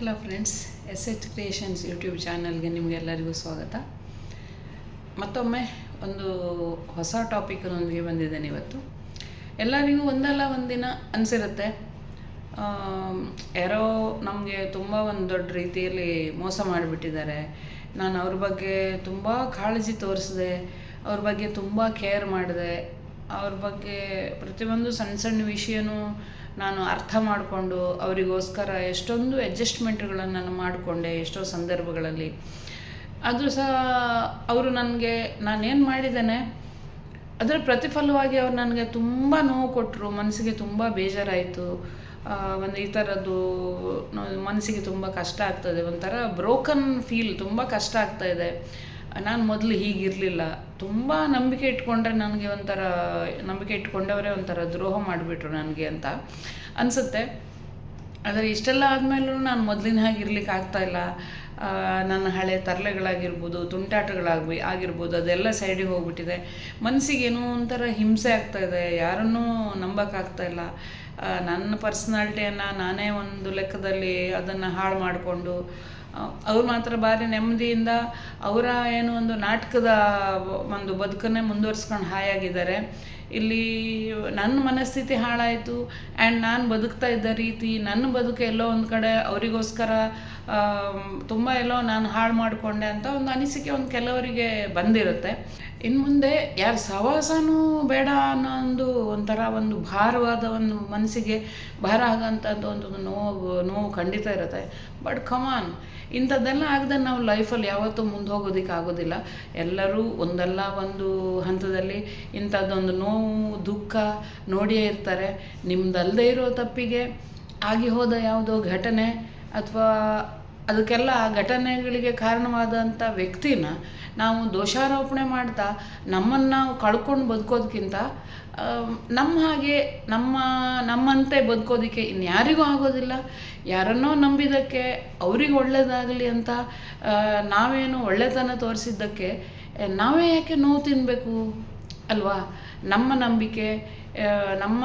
Hello friends S H creations YouTube ಚಾನಲ್ಗೆ ನಿಮಗೆಲ್ಲರಿಗೂ ಸ್ವಾಗತ. ಮತ್ತೊಮ್ಮೆ ಒಂದು ಹೊಸ ಟಾಪಿಕ್ನೊಂದಿಗೆ ಬಂದಿದ್ದೇನೆ ಇವತ್ತು. ಎಲ್ಲರಿಗೂ ಒಂದಲ್ಲ ಒಂದಿನ ಅನಿಸಿರುತ್ತೆ. ಯಾರೋ ನಮಗೆ ತುಂಬ ಒಂದು ದೊಡ್ಡ ರೀತಿಯಲ್ಲಿ ಮೋಸ ಮಾಡಿಬಿಟ್ಟಿದ್ದಾರೆ. ನಾನು ಅವ್ರ ಬಗ್ಗೆ ತುಂಬ ಕಾಳಜಿ ತೋರಿಸಿದೆ, ಅವ್ರ ಬಗ್ಗೆ ತುಂಬ ಕೇರ್ ಮಾಡಿದೆ, ಅವ್ರ ಬಗ್ಗೆ ಪ್ರತಿಯೊಂದು ಸಣ್ಣ ಸಣ್ಣ ವಿಷಯನೂ ನಾನು ಅರ್ಥ ಮಾಡಿಕೊಂಡು ಅವರಿಗೋಸ್ಕರ ಎಷ್ಟೊಂದು ಅಡ್ಜಸ್ಟ್ಮೆಂಟ್ಗಳನ್ನು ನಾನು ಮಾಡಿಕೊಂಡೆ, ಎಷ್ಟೋ ಸಂದರ್ಭಗಳಲ್ಲಿ. ಅದು ಸಹ ಅವರು ನನಗೆ, ನಾನೇನು ಮಾಡಿದ್ದೇನೆ, ಅದರ ಪ್ರತಿಫಲವಾಗಿ ಅವ್ರು ನನಗೆ ತುಂಬ ನೋವು ಕೊಟ್ಟರು ಮನಸ್ಸಿಗೆ ತುಂಬ ಬೇಜಾರಾಯಿತು. ಒಂದು ಈ ಥರದ್ದು ಮನಸ್ಸಿಗೆ ತುಂಬ ಕಷ್ಟ ಆಗ್ತದೆ, ಒಂಥರ ಬ್ರೋಕನ್ ಫೀಲ್ ತುಂಬ ಕಷ್ಟ ಆಗ್ತಾ ಇದೆ. ನಾನು ಮೊದಲು ಹೀಗಿರಲಿಲ್ಲ. ತುಂಬ ನಂಬಿಕೆ ಇಟ್ಕೊಂಡ್ರೆ ನನಗೆ ಒಂಥರ ನಂಬಿಕೆ ಇಟ್ಕೊಂಡವರೇ ಒಂಥರ ದ್ರೋಹ ಮಾಡಿಬಿಟ್ರು ನನಗೆ ಅಂತ ಅನಿಸುತ್ತೆ. ಆದರೆ ಇಷ್ಟೆಲ್ಲ ಆದಮೇಲೂ ನಾನು ಮೊದಲಿನ ಹಾಗೆ ಇರ್ಲಿಕ್ಕೆ ಆಗ್ತಾ ಇಲ್ಲ. ಆ, ನನ್ನ ಹಳೆ ತರಲೆಗಳಾಗಿರ್ಬೋದು ತುಂಟಾಟಗಳಾಗ್ಬಿ ಆಗಿರ್ಬೋದು ಅದೆಲ್ಲ ಸೈಡಿಗೆ ಹೋಗ್ಬಿಟ್ಟಿದೆ. ಮನಸ್ಸಿಗೆ ಏನೋ ಒಂಥರ ಹಿಂಸೆ ಆಗ್ತಾ ಇದೆ. ಯಾರನ್ನೂ ನಂಬಕ್ಕಾಗ್ತಾ ಇಲ್ಲ. ಆ, ನನ್ನ ಪರ್ಸ್ನಾಲ್ಟಿಯನ್ನು ನಾನೇ ಒಂದು ಲೆಕ್ಕದಲ್ಲಿ ಅದನ್ನು ಹಾಳು ಮಾಡಿಕೊಂಡು ಅವ್ರು ಮಾತ್ರ ಭಾರಿ ನೆಮ್ಮದಿಯಿಂದ ಅವರ ಏನು ಒಂದು ನಾಟಕದ ಒಂದು ಬದುಕನ್ನೇ ಮುಂದುವರಿಸ್ಕೊಂಡು ಹಾಯಾಗಿದ್ದಾರೆ ಇಲ್ಲಿ ನನ್ನ ಮನಸ್ಥಿತಿ ಹಾಳಾಯಿತು. ಆ್ಯಂಡ್ ನಾನು ಬದುಕ್ತಾ ಇದ್ದ ರೀತಿ, ನನ್ನ ಬದುಕು ಎಲ್ಲೋ ಒಂದು ಕಡೆ ಅವರಿಗೋಸ್ಕರ ತುಂಬ ಎಲ್ಲೋ ನಾನು ಹಾಳು ಮಾಡಿಕೊಂಡೆ ಅಂತ ಒಂದು ಅನಿಸಿಕೆ ಒಂದು ಕೆಲವರಿಗೆ ಬಂದಿರುತ್ತೆ. ಇನ್ನು ಮುಂದೆ ಯಾರು ಸಹವಾಸನೂ ಬೇಡ ಅನ್ನೋ ಒಂದು ಒಂಥರ ಒಂದು ಭಾರವಾದ ಒಂದು ಮನಸ್ಸಿಗೆ ಭಾರ ಆಗೋಂಥದ್ದು ಒಂದು ನೋವು ನೋವು ಖಂಡಿತ ಇರುತ್ತೆ. ಬಟ್ ಕಮಾನ್ ಇಂಥದ್ದೆಲ್ಲ ಆಗದೆ ನಾವು ಲೈಫಲ್ಲಿ ಯಾವತ್ತೂ ಮುಂದೆ ಹೋಗೋದಕ್ಕೆ ಆಗೋದಿಲ್ಲ. ಎಲ್ಲರೂ ಒಂದಲ್ಲ ಒಂದು ಹಂತದಲ್ಲಿ ಇಂಥದ್ದೊಂದು ನೋವು, ದುಃಖ ನೋಡಿಯೇ ಇರ್ತಾರೆ. ನಿಮ್ದಲ್ಲದೆ ಇರೋ ತಪ್ಪಿಗೆ ಆಗಿ ಹೋದ ಯಾವುದೋ ಘಟನೆ ಅಥವಾ ಅದಕ್ಕೆಲ್ಲ ಘಟನೆಗಳಿಗೆ ಕಾರಣವಾದಂಥ ವ್ಯಕ್ತಿನ ನಾವು ದೋಷಾರೋಪಣೆ ಮಾಡ್ತಾ ನಮ್ಮನ್ನು ನಾವು ಕಳ್ಕೊಂಡು ಬದುಕೋದಕ್ಕಿಂತ ನಮ್ಮ ಹಾಗೆ ನಮ್ಮ, ನಮ್ಮಂತೆ ಬದುಕೋದಕ್ಕೆ ಇನ್ಯಾರಿಗೂ ಆಗೋದಿಲ್ಲ. ಯಾರನ್ನೋ ನಂಬಿದ್ದಕ್ಕೆ ಅವ್ರಿಗೆ ಒಳ್ಳೆಯದಾಗಲಿ ಅಂತ ನಾವೇನು ಒಳ್ಳೆತನ ತೋರಿಸಿದ್ದಕ್ಕೆ, ನಾವೇ ಯಾಕೆ ನೋವು ತಿನ್ನಬೇಕು ಅಲ್ವಾ? ನಮ್ಮ ನಂಬಿಕೆ ನಮ್ಮ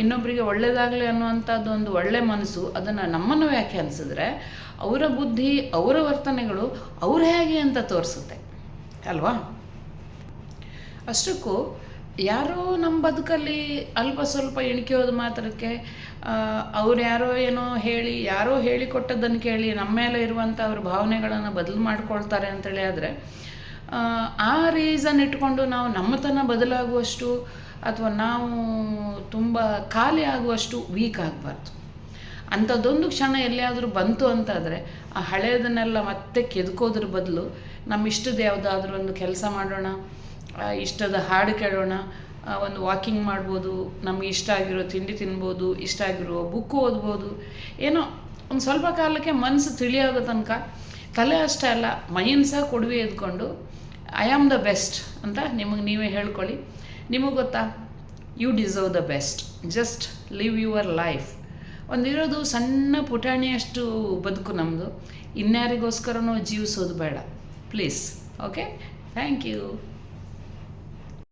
ಇನ್ನೊಬ್ಬರಿಗೆ ಒಳ್ಳೆಯದಾಗಲಿ ಅನ್ನುವಂಥದ್ದು ಒಂದು ಒಳ್ಳೆ ಮನಸ್ಸು, ಅದನ್ನು ನಮ್ಮನ್ನು ವ್ಯಾಖ್ಯಾನಿಸಿದ್ರೆ ಅವರ ಬುದ್ಧಿ, ಅವರ ವರ್ತನೆಗಳು ಅವ್ರು ಹೇಗೆ ಅಂತ ತೋರಿಸುತ್ತೆ. ಅಲ್ವಾ? ಅಷ್ಟಕ್ಕೂ ಯಾರೋ ನಮ್ಮ ಬದುಕಲ್ಲಿ ಅಲ್ಪ ಸ್ವಲ್ಪ ಇಣಿಕೆ ಹೋದ ಮಾತ್ರಕ್ಕೆ ಅವ್ರು ಯಾರೋ ಏನೋ ಹೇಳಿ, ಯಾರೋ ಹೇಳಿಕೊಟ್ಟದ್ದನ್ನು ಕೇಳಿ ನಮ್ಮ ಮೇಲೆ ಇರುವಂಥ ಅವ್ರ ಭಾವನೆಗಳನ್ನು ಬದಲು ಮಾಡ್ಕೊಳ್ತಾರೆ ಅಂತೇಳಿ ಆದರೆ ಆ ರೀಸನ್ ಇಟ್ಕೊಂಡು ನಾವು ನಮ್ಮತನ ಬದಲಾಗುವಷ್ಟು ಅಥವಾ ನಾವು ತುಂಬ ಖಾಲಿ ಆಗುವಷ್ಟು ವೀಕ್ ಆಗಬಾರ್ದು. ಅಂಥದ್ದೊಂದು ಕ್ಷಣ ಎಲ್ಲಿಯಾದರೂ ಬಂತು ಅಂತಾದರೆ ಆ ಹಳೆಯದನ್ನೆಲ್ಲ ಮತ್ತೆ ಕೆದಕೋದ್ರ ಬದಲು ನಮ್ಮ ಇಷ್ಟದ ಯಾವುದಾದ್ರೂ ಒಂದು ಕೆಲಸ ಮಾಡೋಣ ಇಷ್ಟದ ಹಾಡು ಕೇಳೋಣ ಒಂದು ವಾಕಿಂಗ್ ಮಾಡ್ಬೋದು, ನಮಗೆ ಇಷ್ಟ ಆಗಿರೋ ತಿಂಡಿ ತಿನ್ಬೋದು, ಇಷ್ಟ ಆಗಿರೋ ಬುಕ್ ಓದ್ಬೋದು. ಏನೋ ಒಂದು ಸ್ವಲ್ಪ ಕಾಲಕ್ಕೆ ಮನಸ್ಸು ತಿಳಿಯಾಗೋ ತನಕ ತಲೆ ಅಷ್ಟೇ ಅಲ್ಲ ಮೈಯನ್ನು ಸಹ ಕೊಡುವೆ ಎದ್ಕೊಂಡು ಐ ಆಮ್ ದ ಬೆಸ್ಟ್ ಅಂತ ನಿಮಗೆ ನೀವೇ ಹೇಳ್ಕೊಳ್ಳಿ. ನಿಮಗೆ ಗೊತ್ತಾ? You deserve the best just live your life ಒಂದಿರೋದು ಸಣ್ಣ ಪುಟಾಣಿಯಷ್ಟು ಬದುಕು ನಮ್ಮದು ಇನ್ಯಾರಿಗೋಸ್ಕರನೂ ಜೀವಿಸೋದು ಬೇಡ. Please okay thank you